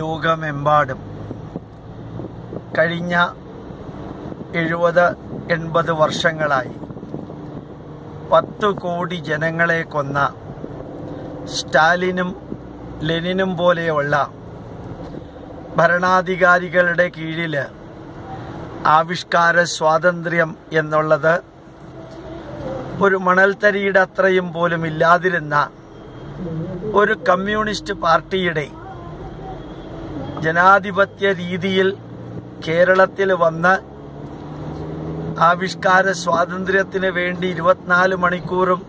ലോകമെമ്പാടും കഴിഞ്ഞ എഴുപത് എൺപത് വർഷങ്ങളായി പത്തു കോടി ജനങ്ങളെ കൊന്ന സ്റ്റാലിനും ലെനിനും പോലെയുള്ള ഭരണാധികാരികളുടെ കീഴിൽ ആവിഷ്കാര സ്വാതന്ത്ര്യം എന്നുള്ളത് ഒരു മണൽത്തരിയുടെ അത്രയും പോലും ഇല്ലാതിരുന്ന ഒരു കമ്മ്യൂണിസ്റ്റ് പാർട്ടിയുടെ ജനാധിപത്യ രീതിയിൽ കേരളത്തിൽ വന്ന് ആവിഷ്കാര സ്വാതന്ത്ര്യത്തിന് വേണ്ടി ഇരുപത്തിനാല് മണിക്കൂറും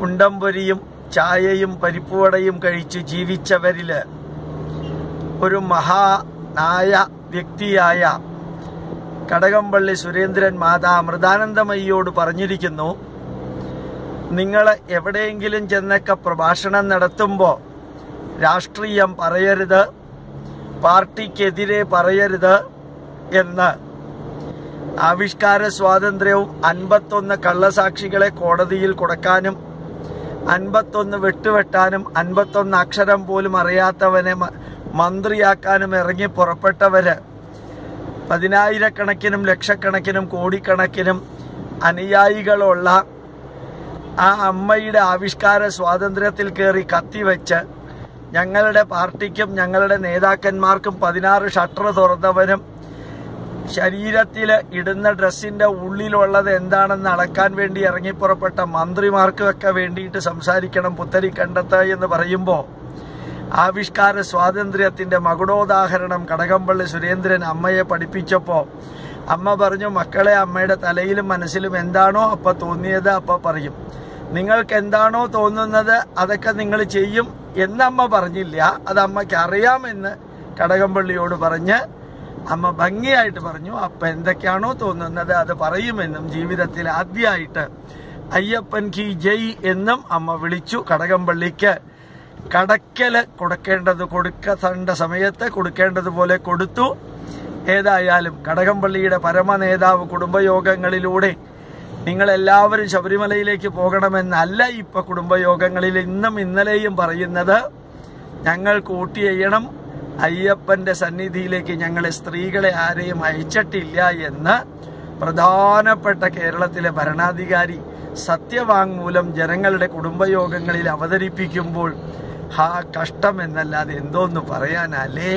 ഉണ്ടംപൊരിയും ചായയും പരിപ്പുവടയും കഴിച്ച് ജീവിച്ചവരിൽ ഒരു മഹാനായ വ്യക്തിയായ കടകംപള്ളി സുരേന്ദ്രൻ മാതാ അമൃതാനന്ദമയ്യോട് പറഞ്ഞിരിക്കുന്നു നിങ്ങൾ എവിടെയെങ്കിലും ചെന്നൊക്കെ പ്രഭാഷണം നടത്തുമ്പോൾ രാഷ്ട്രീയം പറയരുത്. പാർട്ടിക്കെതിരെ പറയരുത് എന്ന്. ആവിഷ്കാര സ്വാതന്ത്ര്യവും അൻപത്തൊന്ന് കള്ളസാക്ഷികളെ കോടതിയിൽ കൊടുക്കാനും അൻപത്തൊന്ന് വെട്ടുവെട്ടാനും അൻപത്തൊന്ന് അക്ഷരം പോലും അറിയാത്തവനെ മന്ത്രിയാക്കാനും ഇറങ്ങി പുറപ്പെട്ടവര് പതിനായിരക്കണക്കിനും ലക്ഷക്കണക്കിനും കോടിക്കണക്കിനും അനുയായികളുള്ള ആ അമ്മയുടെ ആവിഷ്കാര സ്വാതന്ത്ര്യത്തിൽ കയറി കത്തിവെച്ച് ഞങ്ങളുടെ പാർട്ടിക്കും ഞങ്ങളുടെ നേതാക്കന്മാർക്കും പതിനാറ് ഷട്ടർ തുറന്നവനും ശരീരത്തിൽ ഇടുന്ന ഡ്രസ്സിന്റെ ഉള്ളിലുള്ളത് എന്താണെന്ന് അളക്കാൻ വേണ്ടി ഇറങ്ങിപ്പുറപ്പെട്ട മന്ത്രിമാർക്കൊക്കെ വേണ്ടിയിട്ട് സംസാരിക്കണം പുത്തരി കണ്ടെത്ത എന്ന് പറയുമ്പോൾ ആവിഷ്കാര സ്വാതന്ത്ര്യത്തിന്റെ മകുടോദാഹരണം കടകംപള്ളി സുരേന്ദ്രൻ അമ്മയെ പഠിപ്പിച്ചപ്പോൾ അമ്മ പറഞ്ഞു മക്കളെ അമ്മയുടെ തലയിലും മനസ്സിലും എന്താണോ അപ്പം തോന്നിയത് അപ്പം പറയും. നിങ്ങൾക്ക് എന്താണോ തോന്നുന്നത് അതൊക്കെ നിങ്ങൾ ചെയ്യും. എന്നമ്മ പറഞ്ഞില്ല അത് അമ്മയ്ക്ക് അറിയാമെന്ന് കടകംപള്ളിയോട് പറഞ്ഞ് അമ്മ ഭംഗിയായിട്ട് പറഞ്ഞു അപ്പ എന്തൊക്കെയാണോ തോന്നുന്നത് അത് പറയുമെന്നും ജീവിതത്തിൽ ആദ്യമായിട്ട് അയ്യപ്പൻ കി ജയ് എന്നും അമ്മ വിളിച്ചു കടകംപള്ളിക്ക്. കടക്കൽ കൊടുക്കേണ്ടത് കൊടുക്കേണ്ട സമയത്ത് കൊടുക്കേണ്ടതുപോലെ കൊടുത്തു. ഏതായാലും കടകംപള്ളിയുടെ പരമനേതാവ് കുടുംബയോഗങ്ങളിലൂടെ നിങ്ങൾ എല്ലാവരും ശബരിമലയിലേക്ക് പോകണമെന്നല്ല ഇപ്പൊ കുടുംബയോഗങ്ങളിൽ ഇന്നും ഇന്നലെയും പറയുന്നത്. ഞങ്ങൾ കൂട്ടി ചെയ്യണം. അയ്യപ്പന്റെ സന്നിധിയിലേക്ക് ഞങ്ങളെ സ്ത്രീകളെ ആരെയും അയച്ചിട്ടില്ല എന്ന് പ്രധാനപ്പെട്ട കേരളത്തിലെ ഭരണാധികാരി സത്യവാങ്മൂലം ജനങ്ങളുടെ കുടുംബയോഗങ്ങളിൽ അവതരിപ്പിക്കുമ്പോൾ ഹാ കഷ്ടം എന്നല്ലാതെ എന്തോന്ന് പറയാനല്ലേ